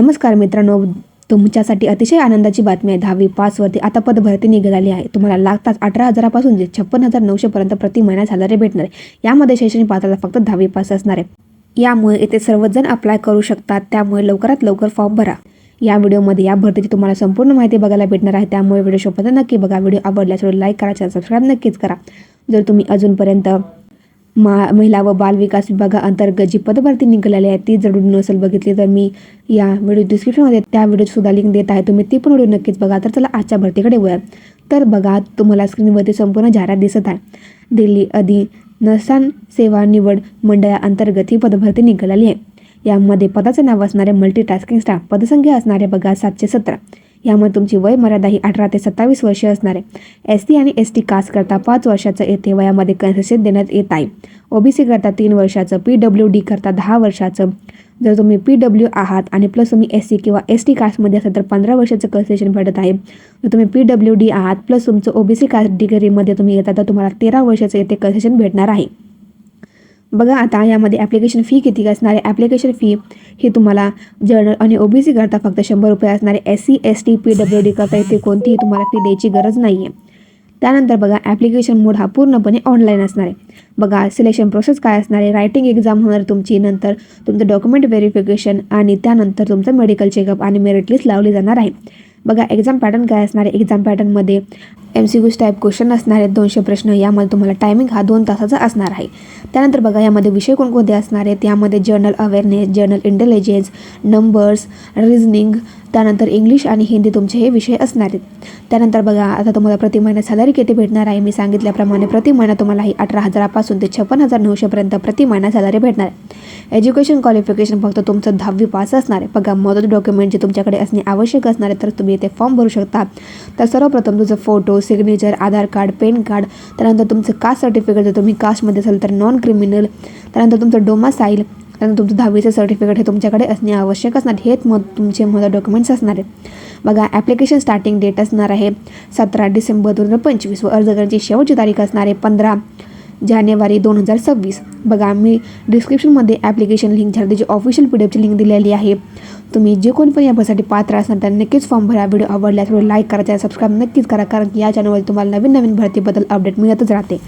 नमस्कार मित्रांनो तुमच्यासाठी अतिशय आनंदाची बातमी आहे. दहावी पासवरती आता पदभरती निघाली आहे. तुम्हाला लागताच अठरा हजारापासून जे छप्पन हजार नऊशेपर्यंत प्रति महिना सॅलरी भेटणार आहे. यामध्ये शैक्षणिक पात्रता फक्त दहावी पास असणार आहे. यामुळे येथे सर्वजण अप्लाय करू शकतात. त्यामुळे लवकरात लवकर फॉर्म भरा. या व्हिडिओमध्ये या भरतीची तुम्हाला संपूर्ण माहिती बघायला भेटणार आहे. त्यामुळे व्हिडिओ शोपत नक्की बघा. व्हिडिओ आवडल्यास लाईक करा. सबस्क्राईब नक्कीच करा. जर तुम्ही अजूनपर्यंत मा महिला व बाल विकास विभागाअंतर्गत जी पदभरती निघालेली आहे ती जर व्हिडिओ नसेल बघितली तर मी या व्हिडिओ डिस्क्रिप्शनमध्ये त्या व्हिडिओसुद्धा लिंक देत आहे. तुम्ही ती पण व्हिडिओ नक्कीच बघा. तर चला आजच्या भरतीकडे वळा तर बघा तुम्हाला स्क्रीनवरती संपूर्ण जाहिरात दिसत आहे. दिल्ली अधी नसान सेवा निवड मंडळाअंतर्गत ही पदभरती निघालेली आहे. यामध्ये पदाचे नाव असणारे मल्टीटास्किंग स्टाफ पदसंख्या असणारे बघा सातशे सतरा. यामुळे तुमची वय मर्यादा ही अठरा ते सत्तावीस वर्षे असणार आहे. एस टी आणि एस टी कास्ट करता पाच वर्षाचं येथे वयामध्ये कन्सेशन देण्यात येत आहे. ओबीसी करता तीन वर्षाचं पी डब्ल्यू डी करता दहा वर्षाचं. जर तुम्ही पी डब्ल्यू आहात आणि प्लस तुम्ही एस सी किंवा एस टी कास्टमध्ये असाल तर पंधरा वर्षाचं कन्सेशन भेटत आहे. जर तुम्ही पी डब्ल्यू डी आहात प्लस तुमचं ओबीसी डिग्रीमध्ये तुम्ही येतात तर तुम्हाला तेरा वर्षाचं येथे कन्सेशन भेटणार आहे. बघा आता यामध्ये ॲप्लिकेशन फी किती असणार आहे? ॲप्लिकेशन फी ही तुम्हाला जनरल आणि ओबीसी करता फक्त शंभर रुपये असणारे S C S T P W D करता इथे कोणतीही तुम्हाला फी द्यायची गरज नाही आहे त्यानंतर बघा ॲप्लिकेशन मोड हा पूर्णपणे ऑनलाईन असणार आहे. बघा सिलेक्शन प्रोसेस काय असणार आहे? रायटिंग एक्झाम होणार तुमची नंतर तुमचं डॉक्युमेंट व्हेरिफिकेशन आणि त्यानंतर तुमचं मेडिकल चेकअप आणि मेरिट लिस्ट लावली जाणार आहे. बघा एक्झाम पॅटर्न काय असणार आहे? एक्झाम पॅटर्नमध्ये M C Qs type question असणार आहेत दोनशे प्रश्न. यामध्ये तुम्हाला टायमिंग हा दोन तासाचा असणार आहे. त्यानंतर बघा यामध्ये विषय कोणकोणते असणार आहेत? यामध्ये general awareness general intelligence numbers reasoning त्यानंतर इंग्लिश आणि हिंदी तुमचे हे विषय असणार आहेत. त्यानंतर बघा आता तुम्हाला प्रति महिना सॅलरी किती भेटणार आहे? मी सांगितल्याप्रमाणे प्रति महिना तुम्हाला ही अठरा हजारापासून ते छप्पन हजार नऊशेपर्यंत प्रति महिना सॅलरी भेटणार आहे. एज्युकेशन क्वालिफिकेशन फक्त तुमचं दहावी पास असणार आहे. बघा मदत डॉक्युमेंट जे तुमच्याकडे असणे आवश्यक असणार आहे तर तुम्ही ते फॉर्म भरू शकता. तर सर्वप्रथम तुझं photo signature Aadhaar card PAN card त्यानंतर तुमचं कास्ट सर्टिफिकेट जर तुम्ही कास्टमध्ये असाल तर नॉन क्रिमिनल त्यानंतर तुमचं डोमासाईल त्यानंतर तुमचं दहावीचं सर्टिफिकेट हे तुमच्याकडे असणे आवश्यक असणार. हेच मग तुमचे मदत डॉक्युमेंट्स असणार आहे बघा ॲप्लिकेशन स्टार्टिंग डेट असणार आहे. सतरा डिसेंबर दोन हजार पंचवीस व अर्ज करण्याची शेवटची तारीख असणार आहे. पंधरा जानेवारी दोन हजार सव्वीस. बघा मी डिस्क्रिप्शनमध्ये ॲप्लिकेशन लिंक झाली त्याची ऑफिशियल पी डी एफची लिंक दिलेली आहे. तुम्ही जे कोण पण यासाठी पात्र असणार त्यांना नक्कीच फॉर्म भरा. व्हिडिओ आवडल्यास व्हिडिओ लाईक करायचा सबस्क्राईब नक्कीच करा कारण की या चॅनलवर तुम्हाला नवीन नवीन भरतीबद्दल अपडेट मिळतच राहते.